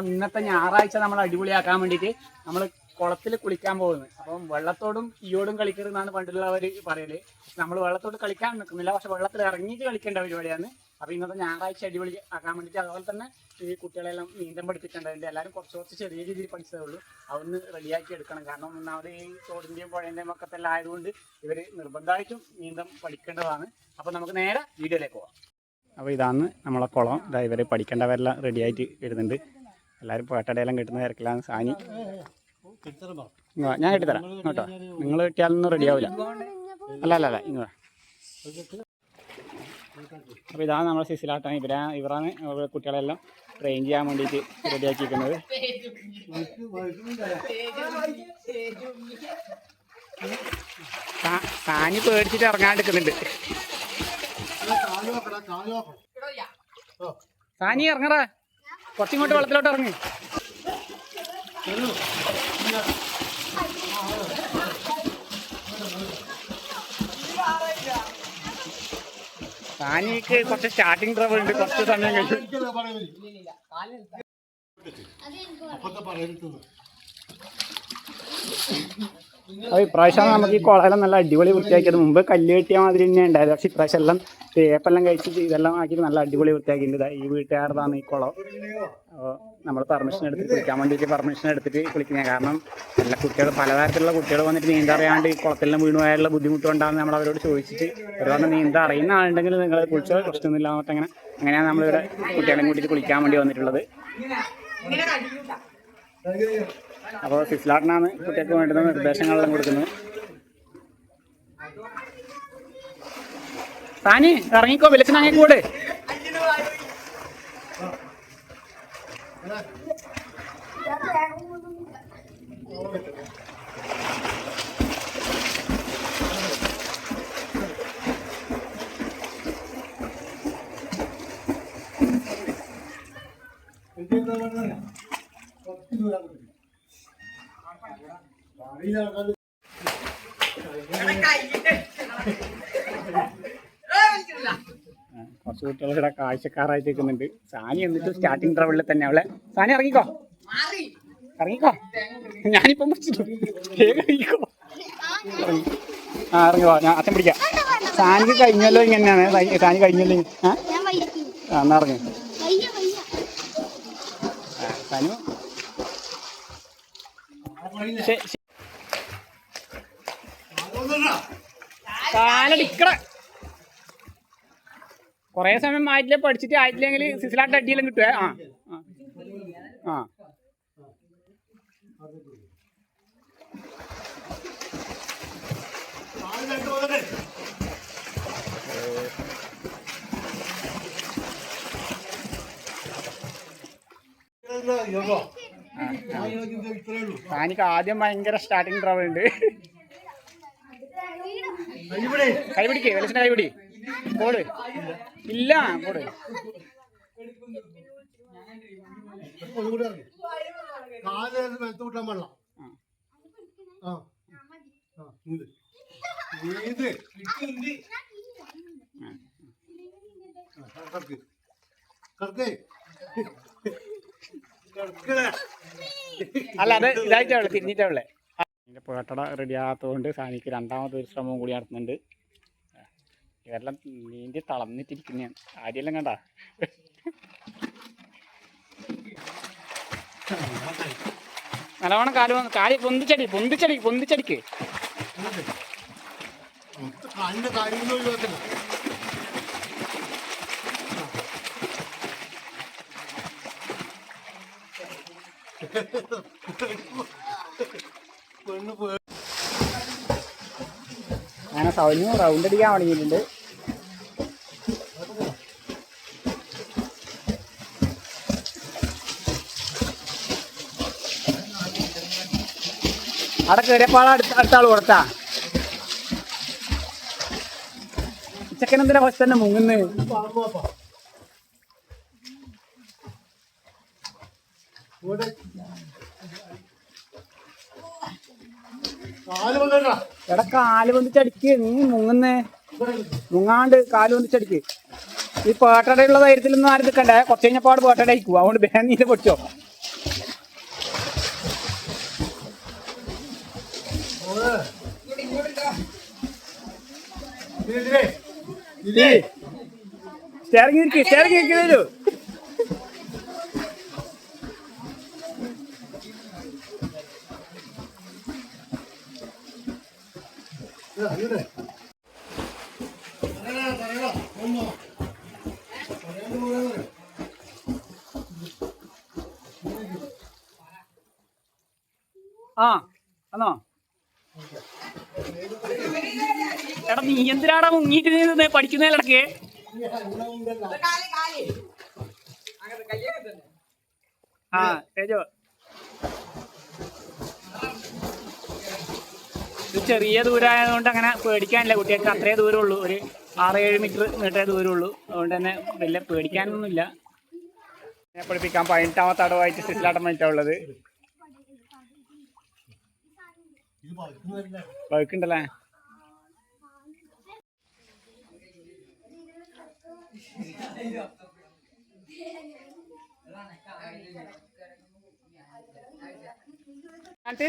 അപ്പം ഇന്നത്തെ ഞായറാഴ്ച നമ്മൾ അടിപൊളിയാക്കാൻ വേണ്ടിയിട്ട് നമ്മൾ കുളത്തിൽ കുളിക്കാൻ പോകുന്നത് അപ്പം വെള്ളത്തോടും ഈയോടും കളിക്കരുതെന്നാണ് പണ്ടുള്ളവർ പറയൽ. നമ്മൾ വെള്ളത്തോട് കളിക്കാൻ നിൽക്കുന്നില്ല. പക്ഷെ വെള്ളത്തിൽ ഇറങ്ങിയിട്ട് കളിക്കേണ്ട പരിപാടിയാണ്. അപ്പോൾ ഇന്നത്തെ ഞായറാഴ്ച അടിപൊളി ആക്കാൻ വേണ്ടിയിട്ട് അതുപോലെ തന്നെ ഈ കുട്ടികളെല്ലാം നീന്തം പഠിപ്പിക്കേണ്ടതുണ്ട് എല്ലാവരും കുറച്ച് കുറച്ച് ചെറിയ രീതിയിൽ പഠിച്ചതേ ഉള്ളൂ. അതൊന്ന് റെഡിയാക്കി എടുക്കണം. കാരണം ഒന്നാമത് ഈ തോടിന്റെയും പുഴേന്റെയും ഒക്കെ തന്നെ ആയതുകൊണ്ട് ഇവർ നിർബന്ധമായിട്ടും നീന്തം പഠിക്കേണ്ടതാണ്. അപ്പോൾ നമുക്ക് നേരെ വീഡിയോയിലേക്ക് പോകാം അപ്പോൾ ഇതാണ് നമ്മളെ കുളം. ഇതാ ഇവർ പഠിക്കേണ്ടവരെല്ലാം റെഡിയായിട്ട് വരുന്നുണ്ട് എല്ലാവരും പേട്ടടയെല്ലാം കിട്ടുന്ന തിരക്കിലാണ് സാനി ഞാൻ കെട്ടിത്തരാം കേട്ടോ നിങ്ങൾ കിട്ടിയാലൊന്നും റെഡിയാവില്ല അല്ല അല്ല അല്ല ഇങ്ങ് വാ. അപ്പോൾ ഇതാണ് നമ്മുടെ സിസിലാട്ടാണ് ഇവരാ ഇവരാണ് കുട്ടികളെല്ലാം ട്രെയിൻ ചെയ്യാൻ വേണ്ടിയിട്ട് റെഡിയാക്കിയിരിക്കുന്നത് സാനി പേടിച്ചിട്ട് ഇറങ്ങാണ്ടിരിക്കുന്നുണ്ട് സാനി ഇറങ്ങടാ കുറച്ചിങ്ങോട്ട് വെള്ളത്തിലോട്ട് ഇറങ്ങി. കാനിക്ക് കുറച്ച് സ്റ്റാർട്ടിങ് ട്രബിൾ ഉണ്ട്. കുറച്ച് സമയം കഴിഞ്ഞു അത് ഇപ്രാവശ്യം നമുക്ക് ഈ കുളമെല്ലാം നല്ല അടിപൊളി വൃത്തിയാക്കിയത്. മുമ്പ് കല്ല് കെട്ടിയ മാതിരി തന്നെ ഉണ്ടായത് പക്ഷെ ഇപ്രാവശ്യം എല്ലാം തേപ്പെല്ലാം കഴിച്ചിട്ട് ഇതെല്ലാം ആക്കിയിട്ട് നല്ല അടിപൊളി വൃത്തിയാക്കിയിട്ടുണ്ട്. ഈ വീട്ടുകാരതാണ് ഈ കുളം. അപ്പോൾ നമ്മൾ പെർമിഷൻ എടുത്തിട്ട് കുളിക്കാൻ വേണ്ടിയിട്ട് പെർമിഷൻ എടുത്തിട്ട് കുളിക്കുന്നത് കാരണം നല്ല കുട്ടികൾ പലതരത്തിലുള്ള കുട്ടികൾ വന്നിട്ട് നീന്താൻ അറിയാണ്ട് ഈ കുളത്തിലെല്ലാം വീണു പോയാലുള്ള ബുദ്ധിമുട്ട് ഉണ്ടാകുന്ന നമ്മൾ അവരോട് ചോദിച്ചിട്ട് ഒരു പറഞ്ഞ നീന്താൻ അറിയുന്ന ആളുണ്ടെങ്കിൽ നിങ്ങൾ കുളിച്ചോ പ്രശ്നമൊന്നുമില്ല എന്നിട്ട് അങ്ങനെ അങ്ങനെയാണ് നമ്മളിവിടെ കുട്ടികളെയും കൂട്ടിയിട്ട് കുളിക്കാൻ വേണ്ടി വന്നിട്ടുള്ളത്. അപ്പോൾ സിസ്ലാട്ടിനാണ് കുട്ടികൾക്ക് വേണ്ടുന്ന നിർദ്ദേശങ്ങളെല്ലാം കൊടുക്കുന്നത്. സാനി ഇറങ്ങിക്കോ വെളിച്ചനങ്ങി കൂടെ. കുറച്ച് കുട്ടികൾ ഇവിടെ കാഴ്ചക്കാരായിട്ട് നിൽക്കുന്നുണ്ട്. സാനി എന്നിട്ട് സ്റ്റാർട്ടിങ് ട്രവലിൽ തന്നെ. അവളെ സാനി ഇറങ്ങിക്കോ. ഇറങ്ങിക്കോ. ഞാനിപ്പം പിടിച്ചിട്ടു ഇറങ്ങിക്കോ ഇറങ്ങി. ആ ഇറങ്ങിക്കോ ഞാൻ അച്ഛൻ പിടിക്കാം. സാനിക്ക് കഴിഞ്ഞല്ലോ ഇങ്ങനെയാണ്. സാനി- കഴിഞ്ഞല്ലോ ആ എന്നാ ഇറങ്ങി. വയ്യ വയ്യ. സാനു. കാലടിക്കട. കൊറേ സമയം ആയിട്ടില്ല പഠിച്ചിട്ട് ആയിട്ടില്ലെങ്കിൽ സിസിലാട്ട് അടിയെല്ലാം കിട്ടുവേ? ആ ആ. ആ. സാനിക്ക് ആദ്യം ഭയങ്കര സ്റ്റാർട്ടിങ് ട്രബിൾ ഉണ്ട്. കൈപിടിക്കേ വെളിച്ചിന്റെ കൈപിടി പോട്. ഇല്ല പോട്. ഇത് അല്ല അത് ഇതായിട്ടാവുള്ളേ തിരിഞ്ഞിട്ടാവുള്ളേ അതിന്റെ പേട്ടട റെഡി ആകാത്തതുകൊണ്ട് സാനിക്ക് രണ്ടാമത്തെ ഒരു ശ്രമവും കൂടി നടത്തുന്നുണ്ട് ഇതെല്ലാം നീന്തി തളർന്നിട്ടിരിക്കുന്നതാണ് ആദ്യമെല്ലാം കണ്ട നല്ലവണ്ണം കാൽ വന്ന് കാൽ പൊന്തിച്ചടി പൊന്തിച്ചടി പൊന്തിച്ചടിക്ക് കാലിന്റെ കാര്യങ്ങൾ ഒഴിവാക്കില്ല അങ്ങനെ സൗന്യം റൗണ്ട് അടിക്കാൻ തുടങ്ങിയിട്ടുണ്ട്. അവിടെ കയറിയപ്പോൾ അടുത്ത അടുത്ത ആൾ കൊടുത്താ ചെക്കൻ എന്തിനാ ഫസ്റ്റ് തന്നെ മുങ്ങുന്നു? ഇവിടെ എടാ കാൽ വന്നിച്ചടിക്ക് നീ മുങ്ങുന്നേ. മുങ്ങാണ്ട് കാൽ വന്നിച്ചടിക്ക് ഈ പേട്ടടയുള്ള ധൈര്യത്തിലൊന്നും ആരും നിൽക്കണ്ടേ. കുറച്ച് കഴിഞ്ഞപ്പാട് പേട്ടട അയക്കും അതുകൊണ്ട് വേഗം നീ പൊടിച്ചോ. സ്റ്റേറിംഗ് ഇരിക്കും സ്റ്റേറിംഗ് ആ ആണോ എടാ നീ എന്തിനാടാ മുങ്ങിയിട്ട് നീ പഠിക്കുന്നതിലിടക്ക് ആ തേജോ. ഇത് ചെറിയ ദൂരമായതുകൊണ്ട് അങ്ങനെ പേടിക്കാനില്ല. കുട്ടികൾക്ക് അത്രേ ദൂരമുള്ളൂ. ഒരു ആറ് ഏഴ് മീറ്റർ നീട്ടേ ദൂരമുള്ളൂ. അതുകൊണ്ട് തന്നെ വലിയ പേടിക്കാനൊന്നുമില്ല. ഞാൻ പഠിപ്പിക്കാൻ പതിനെട്ടാമത്തെ അടവായിട്ട് സിറ്റിലാട്ടം വേണ്ടിയിട്ടുള്ളത് വഴുക്കുണ്ടല്ലേ? എന്നിട്ട്?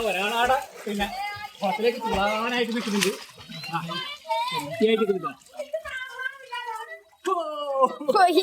ഒരാളാടെ പിന്നെ ഹോട്ടലിലേക്ക് തുളാനായിട്ട് നിൽക്കുന്നുണ്ട്. വൃത്തിയായിട്ട് നിൽക്കുന്നില്ല. പോയി.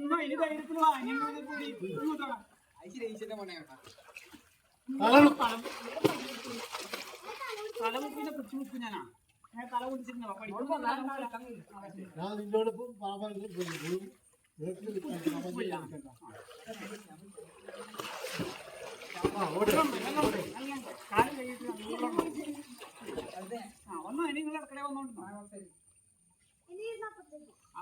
ഒന്ന് ഇനി ധൈര്യത്തിൽ വാ, ഇനി ഇങ്ങോട്ട് കൂടി, ഇങ്ങോട്ട് വാ. കാണണം തല മുക്കിന്റെ പിടിച്ചു മുക്കും ഞാനാ ഞാൻ തല ആ. ഒന്നും ഇനി നിങ്ങൾ ഇടക്കടെ വന്നോണ്ട്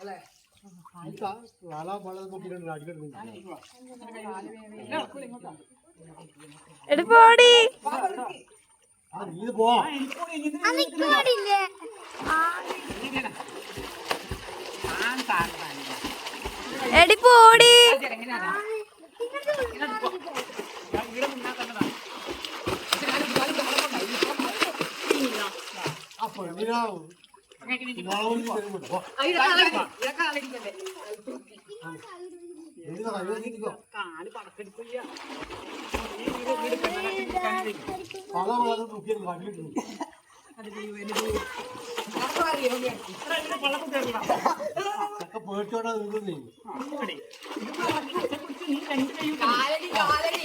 അല്ലേ. എടുപ്പോടി. താഴ്ത്താനില്ല. എടിപ്പോടി. എങ്ങനെയാണ് പേടിച്ചോണ്ടാ നിൽക്കുന്നേ ആ, ഇവിടെ. ഇത് പള്ളക്ക് പിടിച്ച് നീ രണ്ട് കൈയും കാലടി കാലടി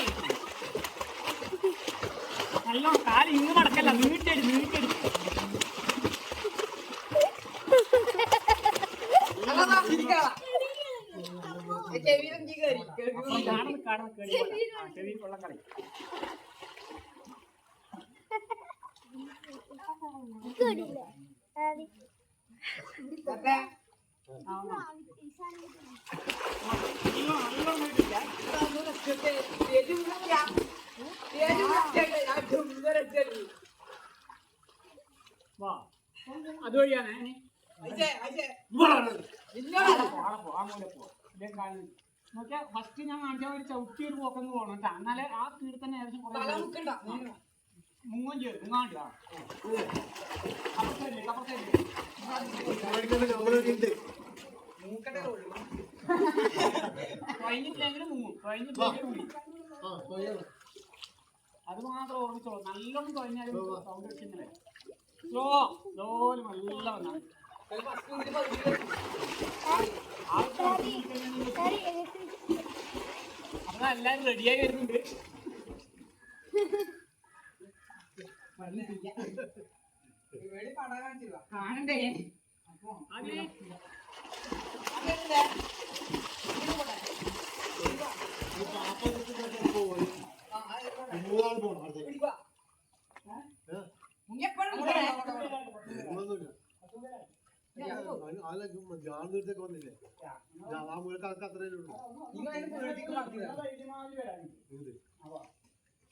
നല്ലോണം കാൽ ഇങ്ങ് മടക്കല്ല നീട്ടടി നീട്ടടി ആ, ചെവിയിൽ കൊള്ളാൻ കളി. വാ. അതുവഴിയാണ്. പോവാൻ കൂടെ പോ ഇതേ കാലിൽ. നോക്കിയാ ഫസ്റ്റ് ഞാൻ കാണിച്ച ഒരു ചവിട്ടി ഒരു പോക്കൊന്ന് പോകണം കേട്ടാ എന്നാലേ ആ സ്പീഡിൽ തന്നെ ഏകദേശം കുറേ മുങ്ങും മുങ്ങാണ്ട്. കഴിഞ്ഞിട്ടില്ലെങ്കിലും അത് മാത്രം ഓർമ്മിച്ചോളൂ. നല്ലോണം കഴിഞ്ഞാലും സൗണ്ട് വെച്ചിങ്ങനെ സ്ലോ സ്ലോൽ നല്ല വന്നാണ് അപ്പൊ എല്ലാരും റെഡിയായി വരുന്നുണ്ട്. കാണണ്ടേ? അതിന്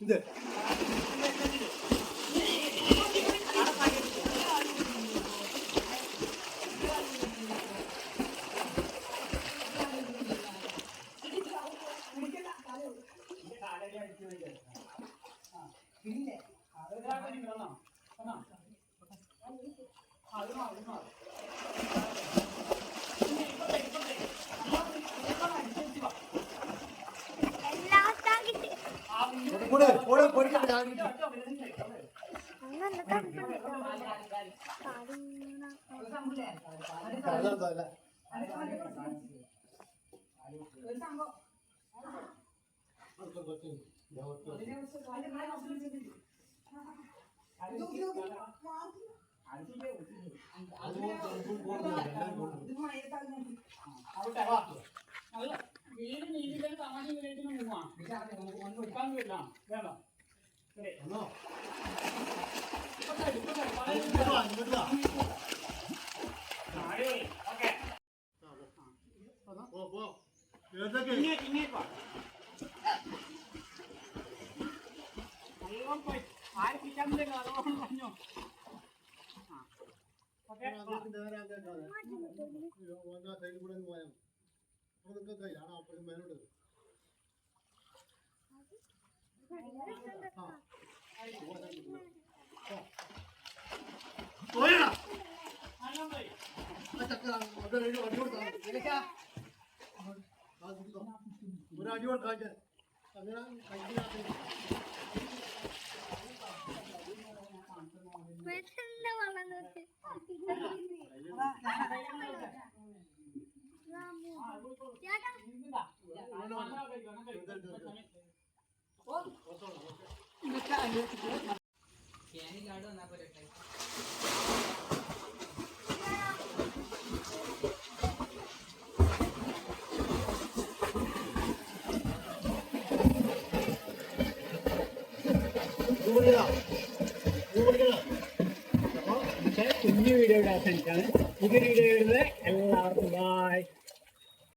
ഇത് വീട് നീതിയിലെ തമാശ വിലയിട്ടിന് പോവാം ഒന്നും ഇപ്പം വേണ്ട ശരി. ഇപ്പൊ ഇങ്ങേക്ക് വാ. നല്ലോണം പോയി. ആരെ പിടിക്കാനില്ലെങ്കിൽ നല്ലോണം പറഞ്ഞോ. ആ. ഓക്കേ, വാ. നല്ലോണം പോയി. ഒരു അടി കൊടുക്കാൻ അങ്ങനെ കഴിക്കാത്ത ഇതാ. നല്ലോണം കഴിക്കും. കുഞ്ഞു വീഡിയോ ഇവിടെ അവസാനിക്കാണ് പുതിയൊരു വീഡിയോ വരുന്നത് എല്ലാവർക്കും ബൈ